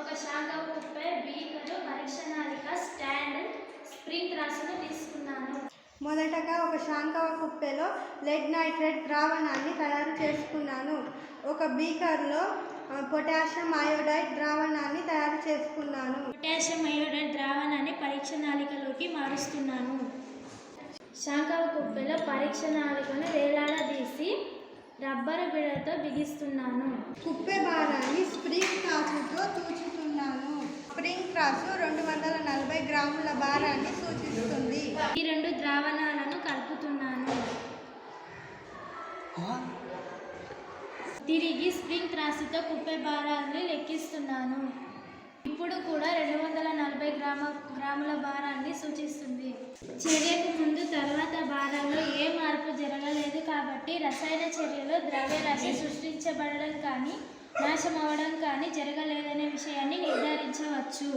ఒక శాఖ కుప్పే బీకరు పరీక్షణాళిక స్టాండ్ స్ప్రింగ్ రాసును తీసుకున్నాను. మొదటగా ఒక శాంకవ కుప్పెలో లెడ్ నైట్రేట్ ద్రావణాన్ని తయారు చేసుకున్నాను. ఒక బీకర్లో పొటాషియం అయోడైడ్ ద్రావణాన్ని తయారు చేసుకున్నాను. పొటాషియం అయోడైడ్ ద్రావణాన్ని పరీక్షణాళికలోకి మారుస్తున్నాను. శాంకవ కుప్పెలో పరీక్షణాళికను వేలాడదీసి రబ్బరు బిడతో బిగిస్తున్నాను. కుప్పె భారాన్ని స్ప్రింగ్ క్రాసుతో తూచుతున్నాను స్ప్రింగ్ క్రాసు రెండు వందల నలభై గ్రాముల భారాన్ని సూచిస్తుంది. ఈ రెండు ద్రావణాలను కలుపుతున్నాను. తిరిగి స్ప్రింగ్ త్రాసుతో కుప్పే భారాన్ని లెక్కిస్తున్నాను. ఇప్పుడు కూడా రెండు వందల నలభై గ్రామ గ్రాముల భారాన్ని సూచిస్తుంది. చర్యకు ముందు తర్వాత భారాల్లో ఏ మార్పు జరగలేదు కాబట్టి రసాయన చర్యలో ద్రవ్యరాశి సృష్టించబడడం కానీ నాశమవడం కానీ జరగలేదనే విషయాన్ని నిర్ధారించవచ్చు.